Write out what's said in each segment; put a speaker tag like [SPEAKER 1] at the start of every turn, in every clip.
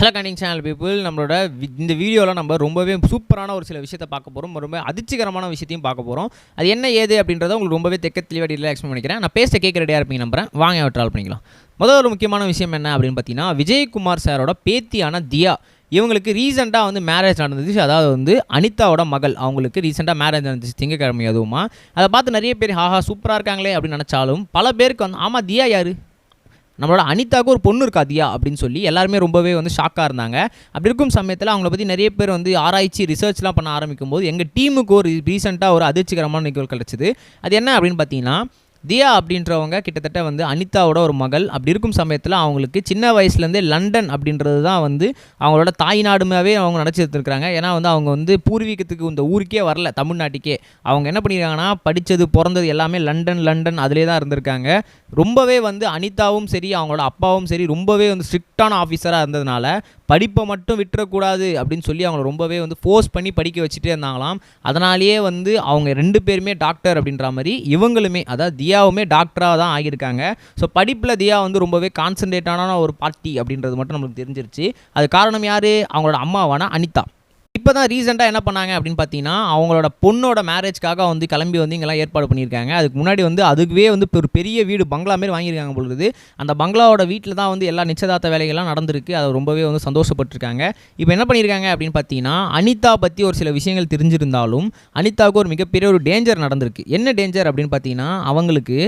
[SPEAKER 1] Hello கண்டிங் channel people நம்மளோட இந்த வீடியோவில் நம்ம ரொம்பவே சூப்பரான ஒரு சில விஷயத்தை பார்க்க போகிறோம் ரொம்ப அதிர்ச்சிகரமான விஷயத்தையும் பார்க்க போகிறோம் அது என்ன ஏது அப்படின்றத உங்களுக்கு ரொம்பவே தெக்க தெளிவாக டீலாக எக்ஸ்பிளைன் பண்ணிக்கிறேன். நான் பேச கேட்க ரெடியாக இருப்பீங்க நம்புறேன். வாங்க ட்ரால் பண்ணிக்கலாம். முதல் ஒரு முக்கியமான விஷயம் என்ன அப்படின்னு பார்த்தீங்கன்னா விஜயகுமார் சாரோட பேத்தியான தியா. இவங்களுக்கு ரீசெண்டாக வந்து மேரேஜ் நடந்துச்சு. அதாவது வந்து அனிதாவோட மகள். அவங்களுக்கு ரீசெண்டாக மேரேஜ் நடந்துச்சு. திங்கக்கிழமை அதுவுமா. அதை பார்த்து நிறைய பேர் ஹாஹா சூப்பராக இருக்காங்களே அப்படின்னு நினச்சாலும் பல பேருக்கு வந்து ஆமாம் தியா யார்? நம்மளோட அனிதாவுக்கு ஒரு பொண்ணு இருக்காதியா அப்படின்னு சொல்லி எல்லாருமே ரொம்பவே வந்து ஷாக்காக இருந்தாங்க. அப்படி இருக்கும் சமயத்தில் அவங்கள பற்றி நிறைய பேர் வந்து ஆராய்ச்சி ரிசர்ச்லாம் பண்ண ஆரம்பிக்கும் போது எங்கள் டீமுக்கு ஒரு ரீசெண்டாக ஒரு அதிர்ச்சிகரமான நிகழ்வு கிடச்சிது. அது என்ன அப்படின்னு பார்த்தீங்கன்னா தியா அப்படின்றவங்க கிட்டத்தட்ட வந்து அனிதாவோட ஒரு மகள். அப்படி இருக்கும் சமயத்தில் அவங்களுக்கு சின்ன வயசுலேருந்தே லண்டன் அப்படின்றது தான் வந்து அவங்களோட தாய் நாடுமாவே அவங்க நினச்சிருந்துருக்காங்க ஏன்னா வந்து அவங்க வந்து பூர்வீகத்துக்கு இந்த ஊருக்கே வரல தமிழ்நாட்டுக்கே. அவங்க என்ன பண்ணியிருக்காங்கன்னா படித்தது பிறந்தது எல்லாமே லண்டன் லண்டன் அதிலே தான் இருந்திருக்காங்க. ரொம்பவே வந்து அனிதாவும் சரி அவங்களோட அப்பாவும் சரி ரொம்பவே வந்து ஸ்ட்ரிக்டான ஆஃபீஸராக இருந்ததுனால படிப்பை மட்டும் விட்டுறக்கூடாது அப்படின்னு சொல்லி அவங்கள ரொம்பவே வந்து ஃபோர்ஸ் பண்ணி படிக்க வச்சுட்டே இருந்தாங்களாம். அதனாலேயே வந்து அவங்க ரெண்டு பேருமே டாக்டர் அப்படின்ற மாதிரி இவங்களுமே அதாவது தியாவுமே டாக்டராக தான் ஆகியிருக்காங்க. ஸோ படிப்பில் தியா வந்து ரொம்பவே கான்சன்ட்ரேட்டான ஒரு பார்ட்டி அப்படின்றது மட்டும் நம்மளுக்கு தெரிஞ்சிருச்சு. அது காரணம் யார்? அவங்களோட அம்மாவான அனிதா. இப்போ தான் ரீசெண்டாக என்ன பண்ணாங்க அப்படின்னு பார்த்தீங்கன்னா அவங்களோட பொண்ணோட மேரேஜ்க்காக வந்து கிளம்பி வந்து இங்கெல்லாம் ஏற்பாடு பண்ணியிருக்காங்க. அதுக்கு முன்னாடி வந்து அதுக்குவே வந்து ஒரு பெரிய வீடு பங்களா மாரி வாங்கியிருக்காங்க பொழுது அந்த பங்களாவோட வீட்டில் தான் வந்து எல்லா நிச்சயதார்த்த வேலைகள்லாம் நடந்திருக்கு. அதை ரொம்பவே வந்து சந்தோஷப்பட்டிருக்காங்க. இப்போ என்ன பண்ணியிருக்காங்க அப்படின்னு பார்த்தீங்கன்னா அனிதா பற்றி ஒரு சில விஷயங்கள் தெரிஞ்சிருந்தாலும் அனிதாவுக்கு ஒரு மிகப்பெரிய ஒரு டேஞ்சர் நடந்திருக்கு. என்ன டேஞ்சர் அப்படின்னு பார்த்தீங்கன்னா அவங்களுக்கு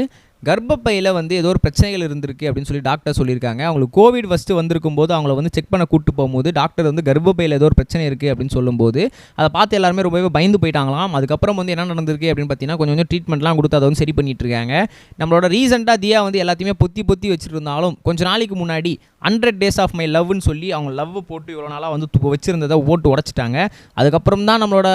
[SPEAKER 1] கர்ப்பப்பையில் வந்து ஏதோ ஒரு பிரச்சனைகள் இருந்திருக்கு அப்படின்னு சொல்லி டாக்டர் சொல்லியிருக்காங்க. அவங்களுக்கு கோவிட் ஃபஸ்ட்டு வந்திருக்கும் போது அவங்கள வந்து செக் பண்ண கூட்டு போகும்போது டாக்டர் வந்து கர்ப்பப்பையில் ஏதோ ஒரு பிரச்சனை இருக்குது அப்படின்னு சொல்லும்போது அதை பார்த்து எல்லாருமே ரொம்பவே பயந்து போயிட்டாங்களாம். அதுக்கப்புறம் வந்து என்ன நடந்திருக்கு அப்படின்னு பார்த்தீங்கன்னா கொஞ்சம் கொஞ்சம் ட்ரீட்மெண்ட்லாம் கொடுத்து அதை வந்து சரி பண்ணிட்டு இருக்காங்க. நம்மளோட ரீசெண்டாக தியா வந்து எல்லாத்தையுமே பொத்தி பொத்தி வச்சுருந்தாலும் கொஞ்ச நாளைக்கு முன்னாடி ஹண்ட்ரட் டேஸ் ஆஃப் மை லவ்னு சொல்லி அவங்க லவ் போட்டு இவ்வளோ நாளாக வந்து வச்சுருந்ததை ஓட்டு உடச்சிட்டாங்க. அதுக்கப்புறம் தான் நம்மளோட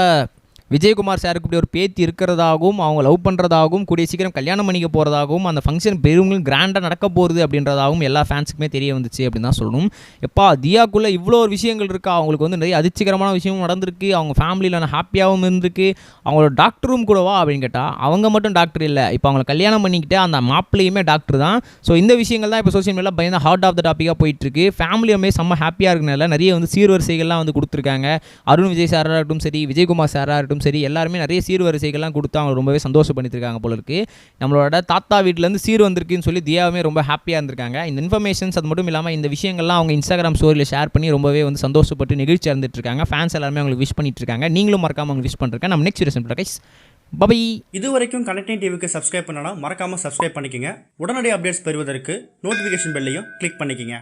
[SPEAKER 1] விஜயகுமார் சாருக்கு இப்படி ஒரு பேத்தி இருக்கிறதாகவும் அவங்க லவ் பண்ணுறதாகவும் கூடிய சீக்கிரம் கல்யாணம் பண்ணிக்க போகிறதாகவும் அந்த ஃபங்க்ஷன் பெரும் கிராண்டாக நடக்க போகிறது அப்படின்றதாகவும் எல்லா ஃபேன்ஸுக்குமே தெரிய வந்துச்சு அப்படின்னு தான் சொல்லணும். எப்பா தியாக்குள்ளே இவ்வளோ ஒரு விஷயங்கள் இருக்கா? அவங்களுக்கு வந்து நிறைய அதிர்ச்சிகரமான விஷயமும் நடந்திருக்கு. அவங்க ஃபேமிலியில் ஹாப்பியாகவும் இருந்திருக்கு. அவங்களோட டாக்டரும் கூடவா அப்படின்னு கேட்டால் அவங்க மட்டும் டாக்டர் இல்லை. இப்போ அவங்கள கல்யாணம் பண்ணிக்கிட்டு அந்த மாப்பிள்ளையுமே டாக்டர் தான். ஸோ இந்த விஷயங்கள் தான் இப்போ சோஷியல் மீடியாவில் பயந்த ஹார்ட் ஆஃப் த டாப்பிக்காக போயிட்டுருக்கு. ஃபேமிலியுமே செம்ம ஹாப்பியாக இருக்கனால நிறைய வந்து சீர்வரிசைகள்லாம் வந்து கொடுத்துருக்காங்க. அருண் விஜய் சாராக இருக்கட்டும் சரி விஜயகுமார் சாராக இருக்கட்டும் சரி எல்லாருமே நிறைய சீர்வரிசைகள்லாம் கொடுத்து அவங்க ரொம்பவே சந்தோஷப்படுத்திருக்காங்க போல இருக்கு. நம்மளோட தாத்தா வீட்டிலேருந்து சீர் வந்திருக்குன்னு சொல்லி தியாவுமே ரொம்ப ஹாப்பியாக இருந்திருக்காங்க. இந்த இன்ஃபர்மேஷன்ஸ் அது மட்டும் இல்லாமல் இந்த விஷயங்கள்லாம் அவங்க இன்ஸ்டாகிராம் ஸ்டோரியில் ஷேர் பண்ணி ரொம்பவே வந்து சந்தோஷப்பட்டு நிகழ்ச்சி இருந்துட்டு இருக்காங்க ஃபேன்ஸ் எல்லாருமே அவங்களுக்கு விஷ் பண்ணிட்டு இருக்காங்க நீங்களும் மறக்காம அவங்க விஷ் பண்ணிருக்கேன் நம்ம நெக்ஸ்ட் வீடியோ கைஸ் பபை
[SPEAKER 2] இது வரைக்கும் கனெக்டிங் டிவிக்கு சப்ஸ்கிரைப் பண்ணனா மறக்காம சப்ஸ்கிரைப் பண்ணிக்கங்க. உடனடி அப்டேட்ஸ் பெறுவதற்கு நோட்டிஃபிகேஷன் பெல்லையும் கிளிக் பண்ணிக்கங்க.